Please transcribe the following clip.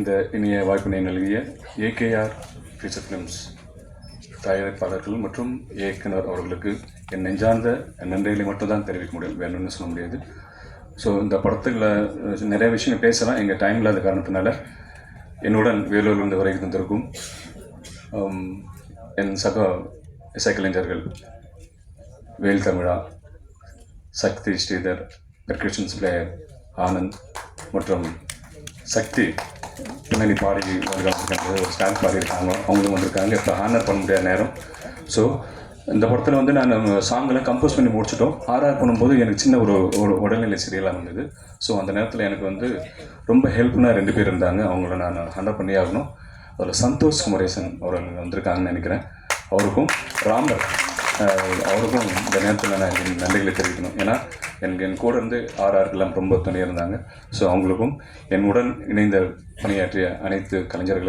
இந்த இனிய வாய்ப்பினை நல்கிய ஏகேஆர் ஃபியூச்சர் ஃபிலிம்ஸ் தயாரிப்பாளர்கள் மற்றும் இயக்குனர் அவர்களுக்கு என் நெஞ்சார்ந்த நன்றிகளை மட்டும் தான் தெரிவிக்க முடியும். வேணும்னு சொல்ல முடியாது. ஸோ இந்த படத்தில் நிறைய விஷயங்கள் பேசலாம். எங்கள் டைம் இல்லாத காரணத்தினால என்னுடன் வேலூர்லேருந்து வரைக்கும் தந்திருக்கும் என் சக இசைக்கலைஞர்கள் வேல் தமிழா சக்தி ஸ்ரீதர் பெர்கஷன்ஸ் பிளேயர் ஆனந்த் மற்றும் சக்தி பின்னணி பாடி வந்திருக்காங்க. ஒரு ஸ்டாண்ட் பாடியிருக்காங்க. அவங்களும் வந்திருக்காங்க. இப்போ ஹானர் பண்ண முடியாத நேரம். ஸோ இந்த படத்தில் வந்து நான் சாங்கெல்லாம் கம்போஸ் பண்ணி முடிச்சிட்டோம். ஆர்ஆர் பண்ணும்போது எனக்கு சின்ன ஒரு ஒரு உடல்நிலை சரியில்லாமல் இருந்தது. ஸோ அந்த நேரத்தில் எனக்கு வந்து ரொம்ப ஹெல்ப்ஃபுல்லாக ரெண்டு பேர் இருந்தாங்க. அவங்கள நான் ஹண்டர் பண்ணி ஆகணும். அதில் சந்தோஷ் குமரேசன் அவர்கள் வந்திருக்காங்கன்னு நினைக்கிறேன். அவருக்கும் ராமர் அவருக்கும் இந்த நேரத்தில் நான் நன்றிகளை தெரிவிக்கணும். ஏன்னா எனக்கு என் கூட இருந்து ஆர்ஆருக்கெல்லாம் ரொம்ப துணையாக இருந்தாங்க. ஸோ அவங்களுக்கும் என்னுடன் இணைந்த பணியாற்றிய அனைத்து கலைஞர்களுக்கும்